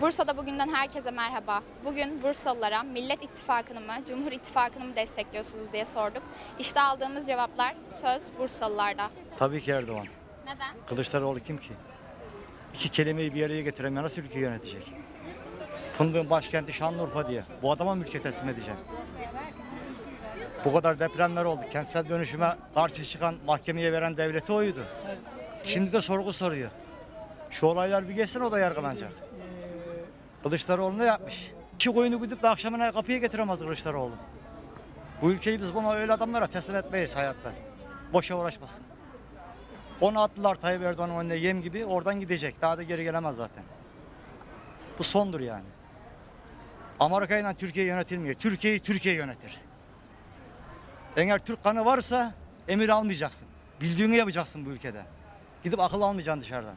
Bursa'da bugünden herkese merhaba. Bugün Bursalılara Millet İttifakı'nı mı, Cumhur İttifakı'nı mı destekliyorsunuz diye sorduk. İşte aldığımız cevaplar söz Bursalılarda. Tabii ki Erdoğan. Neden? Kılıçdaroğlu kim ki? İki kelimeyi bir araya getiremiyor. Nasıl ülke yönetecek? Fındığın başkenti Şanlıurfa diye. Bu adama mülkiye teslim edeceğim. Bu kadar depremler oldu. Kentsel dönüşüme karşı çıkan mahkemeye veren devleti oydu. Şimdi de sorgu soruyor. Şu olaylar bir geçsin o da yargılanacak. Kılıçdaroğlu ne yapmış? İki koyunu gidip de akşamına kapıya getiremez Kılıçdaroğlu. Bu ülkeyi biz buna öyle adamlara teslim etmeyiz hayatta. Boşa uğraşmasın. Onu attılar Tayyip Erdoğan'ın önüne yem gibi oradan gidecek. Daha da geri gelemez zaten. Bu sondur yani. Amerika ile Türkiye yönetilmiyor. Türkiye'yi Türkiye yönetir. Eğer Türk kanı varsa emir almayacaksın. Bildiğini yapacaksın bu ülkede. Gidip akıl almayacaksın dışarıdan.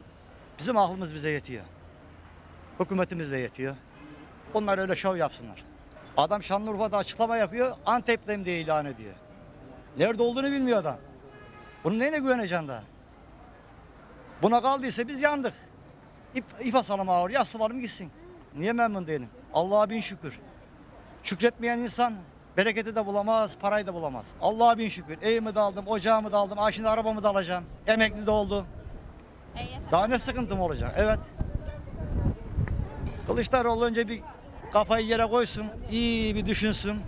Bizim aklımız bize yetiyor. Hükümetimiz de yetiyor. Onlar öyle şov yapsınlar. Adam Şanlıurfa'da açıklama yapıyor. Antep'teyim diye ilan ediyor. Nerede olduğunu bilmiyor adam. Bunun neyine güveneceksin daha? Buna kaldıysa biz yandık. İp, ip asalım ağır, yaslanalım gitsin. Niye memnun değilim? Allah'a bin şükür. Şükretmeyen insan bereketi de bulamaz, parayı da bulamaz. Allah'a bin şükür. Evimi de aldım, ocağımı da aldım, şimdi arabamı da alacağım. Emekli de oldum. E. Daha ne sıkıntım olacak? Evet. Kılıçdaroğlu önce bir kafayı yere koysun, iyi bir düşünsün.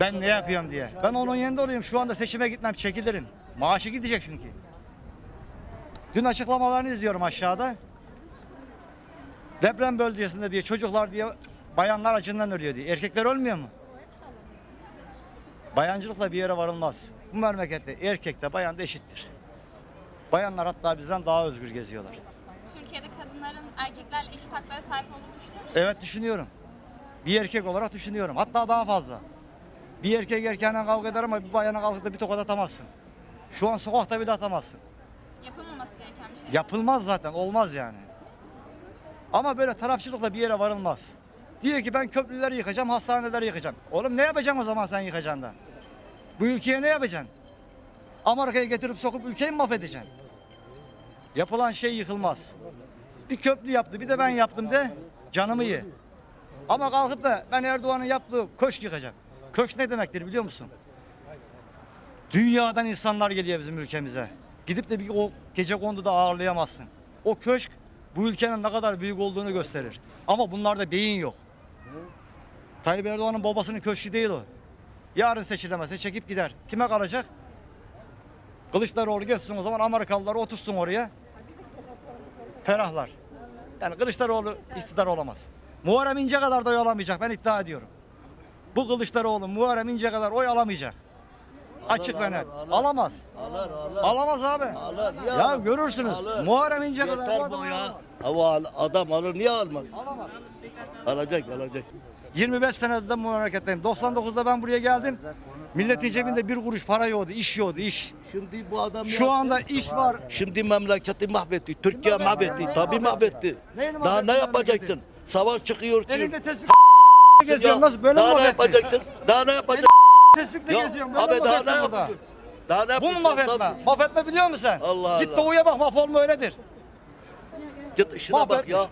Ben ne yapıyorum diye. Ben onun yanında olayım. Şu anda seçime gitmem, çekilirim. Maaşı gidecek çünkü. Dün açıklamalarını izliyorum aşağıda. Deprem bölgesinde diye çocuklar diye bayanlar acından ölüyor diye. Erkekler ölmüyor mu? Bayancılıkla bir yere varılmaz. Bu memlekette erkek de bayan da eşittir. Bayanlar hatta bizden daha özgür geziyorlar. Erkeklerle eşit haklara sahip olduğunu düşünüyor musunuz? Evet düşünüyorum. Bir erkek olarak düşünüyorum. Hatta daha fazla. Bir erkek erkeğine kavga eder ama bir bayana kalkıp da bir tokat atamazsın. Şu an sokakta bile atamazsın. Yapılmaması gereken bir şey. Yapılmaz zaten. Olmaz yani. Ama böyle tarafçılıkla bir yere varılmaz. Diyor ki ben köprüleri yıkacağım, hastaneleri yıkacağım. Oğlum ne yapacaksın o zaman sen yıkacaksın da? Bu ülkeye ne yapacaksın? Amerika'yı getirip sokup ülkeyi mi mahvedeceksin? Yapılan şey yıkılmaz. Bir köprü yaptı, bir de ben yaptım de canımı ye. Ama kalkıp da ben Erdoğan'ın yaptığı köşk yıkacağım. Köşk ne demektir biliyor musun? Dünyadan insanlar geliyor bizim ülkemize. Gidip de bir o gece konduda ağırlayamazsın. O köşk bu ülkenin ne kadar büyük olduğunu gösterir. Ama bunlarda beyin yok. Tayyip Erdoğan'ın babasının köşkü değil o. Yarın seçilemezse çekip gider. Kime kalacak? Kılıçdaroğlu geçsin o zaman Amerikalılar otursun oraya. Ferahlar. Yani Kılıçdaroğlu iktidar olamaz. Muharrem İnce kadar da oy alamayacak ben iddia ediyorum. Bu Kılıçdaroğlu Muharrem İnce kadar oy alamayacak. Açık ve net. Alamaz. Alır alır. Alamaz abi. Alır, niye Ya alır? görürsünüz. Alır. Muharrem İnce kadar bu Yeter adam bu ya. alamaz. Al- adam alır niye almaz? Alamaz. Alacak alacak. 25 senedir de bu memleketteyim. 99'da ben buraya geldim. Milletin cebinde bir kuruş para yoktu, iş yoktu, iş. Şimdi bu adam Şu yaptı. anda iş var. Şimdi memleketi mahvetti. Türkiye mahvetti. Tabii mahvetti. Neyini Daha mahvetti ne yapacaksın? Savaş çıkıyor. diyor. Elinde tespih geziyorsun. Nasıl böyle mi Daha ne yapacaksın? Daha ne yapacaksın? Tespihle Ya, geziyorsun. Böyle mi Abi daha mahvettin ne burada? yapacaksın? Daha ne Bu mu yapacaksın? mahvetme? Tabii. Mahvetme biliyor musun sen? Allah Git Allah. doğuya bak mahvolma öyledir. Git işine bak ya.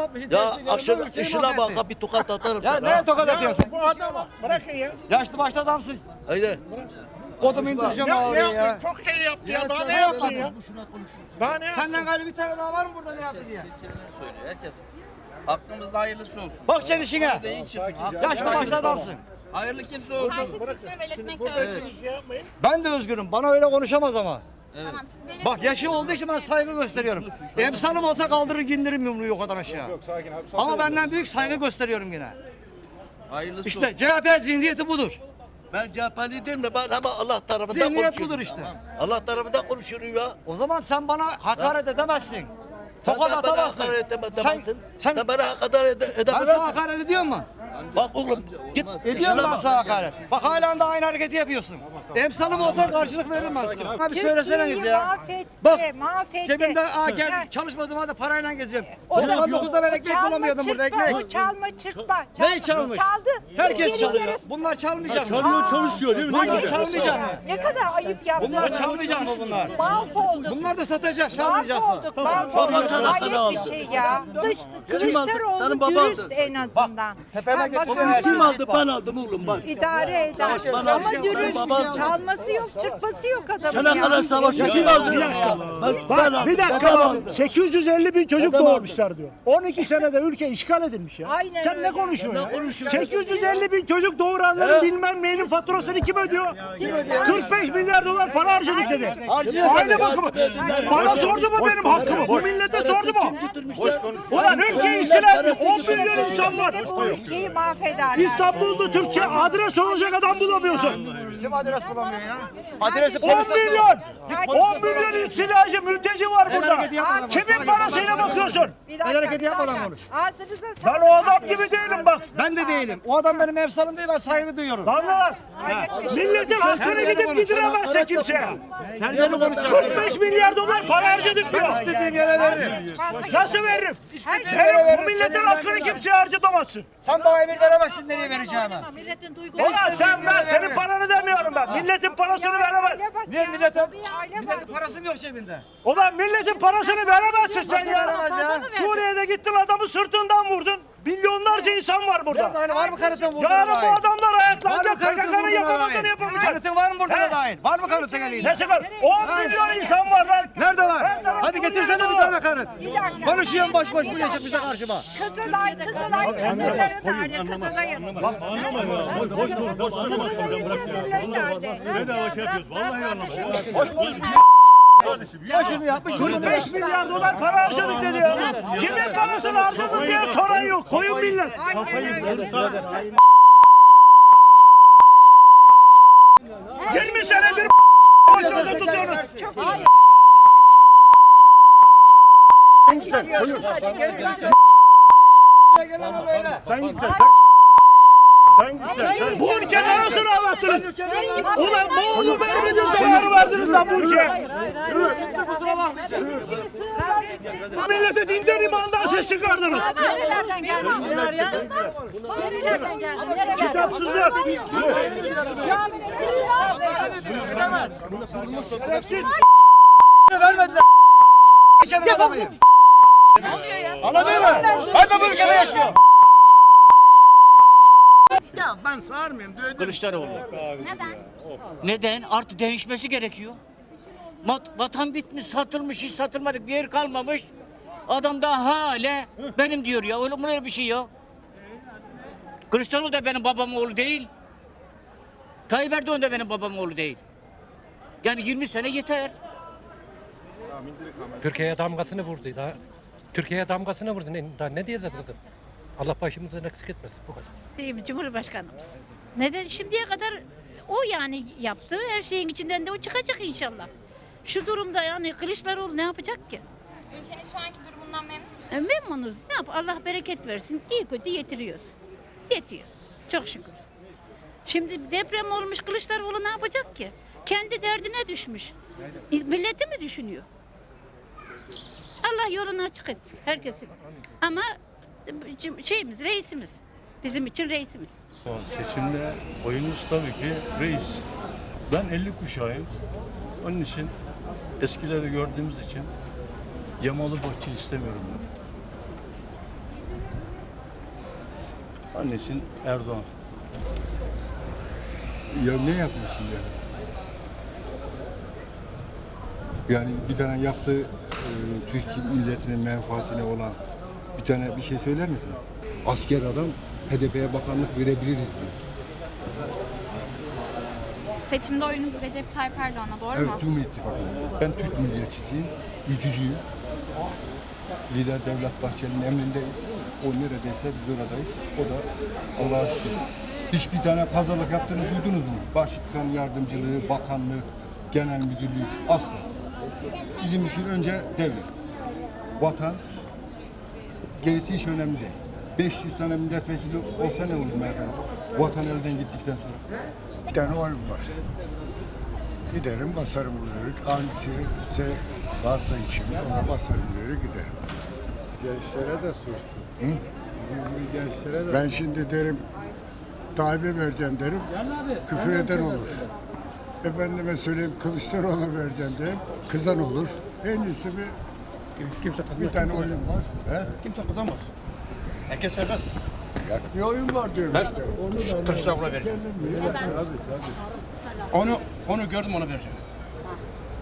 Atmış. Ya ülkeyi işine bak bir tokat atarım Ya sana. neye tokat atıyorsun sen? Bu adamı bırakın ya. Yaşlı başlı adamsın. Haydi. Odamı indireceğim Ya, ne ya. yaptın? Çok şey yaptı ya. Daha sen ne ne yaptın ya? Daha ne yaptın? Senden gayrı bir tane daha var mı burada ne yaptı diye? söylüyor herkes. Hakkımızda hayırlısı olsun. Bak sen işine. Değil. Yaşlı başlı adamsın. Hayırlı kimse olsun. Belirtmekte Burada özgür. siz şey yapmayın. Ben de özgürüm. Bana öyle konuşamaz ama. Tamam siz belirtin. Bak yaşım olduğu için ben saygı gösteriyorum. Emsalım olsa kaldırır indiririm yumruğu kadar aşağı. Ama benden büyük saygı gösteriyorum yine. Hayırlısı İşte olsun. CHP zihniyeti budur. Ben CHP'li değilim de ben ama Allah tarafından Zihniyet konuşuyorum. budur işte. Allah tarafından konuşuyorum ya. O zaman sen bana hakaret edemezsin. Sen Tokat de bana atamazsın. hakaret edemezsin. Sen, sen, Sen bana hakaret ede- ben edemezsin. sana hakaret ediyor mu? Bak oğlum git. Ediyorum ben sana hakaret. Bak hala da aynı hareketi yapıyorsun. Emsalım olsa karşılık veririm aslında. Abi söyleseniz ya. Mahvetti, Bak, mahvetti. Cebimde aa, Ha, gel, çalışmadığım halde parayla geziyorum. o da- 99'da ben ekmek Çalma bulamıyordum burada çırpma, ekmek. O çalma çırpma. Neyi çalmış? Çaldı. Herkes Geri çalıyor. Bunlar çalmayacak mı? Aa, çalışıyor değil mi? Bunlar Bunlar çalmayacak mı? Ne kadar ayıp yaptın. Bunlar çalmayacak mı bunlar? Mahvolduk. Bunlar da satacak, çalmayacaksa. Mahvolduk, mahvolduk. Hayret bir şey ya. Dış, Kılıçdaroğlu Senin baban dürüst aldı. en azından. tepeme Ha, bakın, her Kim aldı? Ben aldım oğlum bak. İdare eder. bana Ama şey dürüst. Yapma. Çalması yok, çırpması yok adamın Sana kadar? Ben, ben aldım. Bir dakika bak. aldı. 850 bin çocuk doğurmuşlar diyor. 12 senede ülke işgal edilmiş ya. Aynen Sen öyle. ne konuşuyorsun ya? Ne konuşuyorsun? 850 bin çocuk doğuranların bilmem neyinin faturasını kim ödüyor? 45 milyar dolar para harcadık dedi. Aile bakımı. Bana sordu mu benim hakkımı? Bu millete sordu mu? Ulan ülkeyi istila etmiş. 10 milyon insan var. Bu ülkeyi mahvederler. İstanbul'da Türkçe adres olacak adam bulamıyorsun. Kim adres bulamıyor ya? Adresi 10 polise milyon. Hadi 10 milyon istilacı mülteci var burada. hareketi Kimin parasıyla bakıyorsun? Bir dakika, El hareketi bir yapmadan dakika. konuş. Ağzınıza Ben sağlık. o adam gibi değilim bak. Ağzınıza Ben de sağlık. değilim. O adam benim emsalım değil ben saygı duyuyorum. Vallahi milletin hakkını gidip gidiremezse kimse. Terbiyeli konuşacaksın. 45 milyar dolar para harcadık diyor. istediğim yere veririm. Nasıl veririm? Benim yere bu milletin hakkını kimseye harcatamazsın. Sen bana emir veremezsin nereye vereceğimi. Milletin duyguları. Ulan sen ver senin paranı demiyorum ben. Milletin parasını veremez. Niye ya. milletin, parası mı yok cebinde? Ulan milletin parasını veremezsin sen ya. veremez ya? Suriye'de gittin adamı sırtından vurdun. Milyonlarca insan var burada. Var mı kanıtın burada Yarın bu dair? Var mı kanıtın PKK'nın yapamadığını yapamayacak. Kanıtın var mı burada He? dair? Var mı kanıtın elinde? Ne kadar? 10 milyon insan var lan. Nerede var? Hadi getirsene bir tane kanıt. Bir dakika. Konuşuyorum boş boş buraya çık bize karşıma. Kızılay, Kızılay çadırları nerede? Kızılay'ın. Bak Kızılay'ın çadırları nerede? Bedava şey yapıyoruz. Vallahi anlamadım. Başını yapmış. 45 milyar dolar para harcadık dedi ya. Kimin parasını harcadın diye soran yok. Koyun millet. Yirmi Bu ülkenin arasını ağlattınız. Ulan Moğol'u vermediniz zamanı verdiniz lan bu ülkeye. Millete dinden imandan ses çıkardınız. Nerelerden gelmiş bunlar ya? Nerelerden geldi? Geldi? Kitapsızlar. Vermediler. Ülkenin adamıyım. Anladın mı? Ben de bu ülkede yaşıyorum. Ya ben sağırmıyorum. Dövdüm. Kılıçdaroğlu. Neden? Neden? Artık değişmesi gerekiyor. Mat- vatan bitmiş, satılmış, hiç satılmadık bir yer kalmamış. Adam da hala benim diyor ya. Öyle böyle bir şey yok. Kılıçdaroğlu da benim babamın oğlu değil. Tayyip Erdoğan da benim babamın oğlu değil. Yani 20 sene yeter. Türkiye'ye damgasını vurdu daha. Türkiye'ye damgasını vurdu. Ne, daha ne diyeceğiz kızım? Allah başımızdan eksik etmesin bu kadar. Değil mi? Cumhurbaşkanımız. Neden? Şimdiye kadar o yani yaptı. Her şeyin içinden de o çıkacak inşallah. Şu durumda yani Kılıçdaroğlu ne yapacak ki? Ülkenin şu anki durumundan memnun musunuz? E, memnunuz. Ne yap? Allah bereket versin. İyi kötü yetiriyoruz. Yetiyor. Çok şükür. Şimdi deprem olmuş Kılıçdaroğlu ne yapacak ki? Kendi derdine düşmüş. Milleti mi düşünüyor? Allah yolunu açık etsin herkesin. Ama şeyimiz, reisimiz. Bizim için reisimiz. Seçimde oyunuz tabii ki reis. Ben 50 kuşağıyım. Onun için eskileri gördüğümüz için yamalı bahçe istemiyorum ben. Onun için Erdoğan. Ya ne yapmışsın yani? Yani bir tane yaptığı e, Türk milletinin menfaatine olan bir tane bir şey söyler misin? Asker adam HDP'ye bakanlık verebiliriz diyor. Seçimde oyunuz Recep Tayyip Erdoğan'a doğru mu? Evet Cumhur İttifakı. Ben Türk milliyetçisiyim, ülkücüyüm. Lider Devlet Bahçeli'nin emrindeyiz. O neredeyse biz oradayız. O da Allah'a şükür. Hiçbir tane pazarlık yaptığını duydunuz mu? Başkan yardımcılığı, bakanlık, genel müdürlük asla. Bizim için önce devlet, vatan, gerisi hiç önemli değil. 500 tane milletvekili olsa ne olur efendim? Vatan elden gittikten sonra. Bir tane var. Giderim basarım bunları. Hangisi ise varsa içimde ona basarım bunları giderim. Gençlere de sorsun. Hı? Gençlere de Ben şimdi derim Tayyip'e vereceğim derim. Küfür eden olur. Efendime söyleyeyim Kılıçdaroğlu vereceğim derim. Kızan olur. En iyisi bir Kimse bir tane oyun var. He? Kimse kızamaz. Herkes serbest. Ya bir oyun var diyorum işte. Onu da Kılıçdaroğlu'na vereceğim. Tabii tabii. Onu onu gördüm onu vereceğim.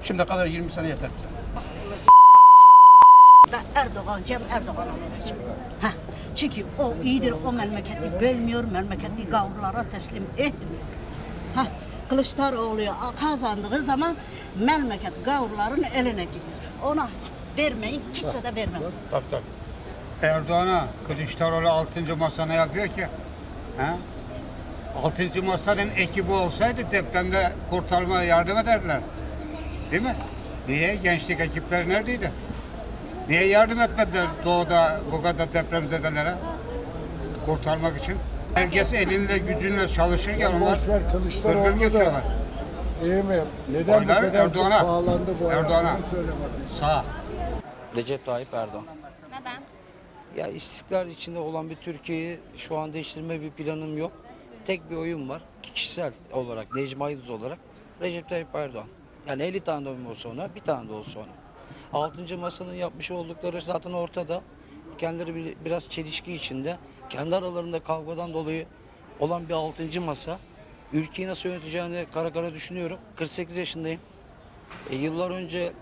Şimdi kadar 20 sene yeter bize. Ben Erdoğan, Cem Erdoğan'a vereceğim. Heh. Çünkü o iyidir, o memleketi bölmüyor, memleketi gavurlara teslim etmiyor. Heh. Kılıçdaroğlu kazandığı zaman memleket gavurların eline gidiyor. Ona hiç vermeyin, kimse de vermez. Tabii tabii. Erdoğan'a Kılıçdaroğlu 6. masa ne yapıyor ki? Ha? 6. masanın ekibi olsaydı depremde kurtarmaya yardım ederler. Değil mi? Niye? Gençlik ekipleri neredeydi? Niye yardım etmediler doğuda bu kadar depremzedelere? Kurtarmak için. Herkes elinde gücünle çalışırken onlar da. geçiyorlar. İyi mi? Neden Oylar bu kadar Erdoğan'a. çok pahalandı bu? Erdoğan'a. Sağ. Recep Tayyip Erdoğan. Neden? Ya istikrar içinde olan bir Türkiye'yi şu an değiştirme bir planım yok. Tek bir oyun var. Kişisel olarak, Necmi Aydız olarak Recep Tayyip Erdoğan. Yani 50 tane de olsa ona, bir tane de olsa ona. Altıncı masanın yapmış oldukları zaten ortada. Kendileri bir- biraz çelişki içinde. Kendi aralarında kavgadan dolayı olan bir altıncı masa. Ülkeyi nasıl yöneteceğini kara kara düşünüyorum. 48 yaşındayım. E, yıllar önce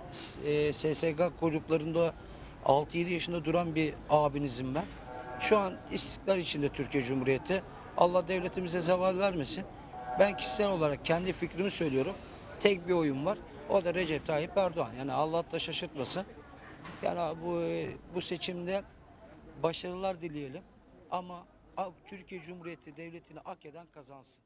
e, SSK kuyruklarında 6-7 yaşında duran bir abinizim ben. Şu an istiklal içinde Türkiye Cumhuriyeti. Allah devletimize zeval vermesin. Ben kişisel olarak kendi fikrimi söylüyorum. Tek bir oyun var. O da Recep Tayyip Erdoğan. Yani Allah da şaşırtmasın. Yani bu bu seçimde başarılar dileyelim. Ama Türkiye Cumhuriyeti devletini hak eden kazansın.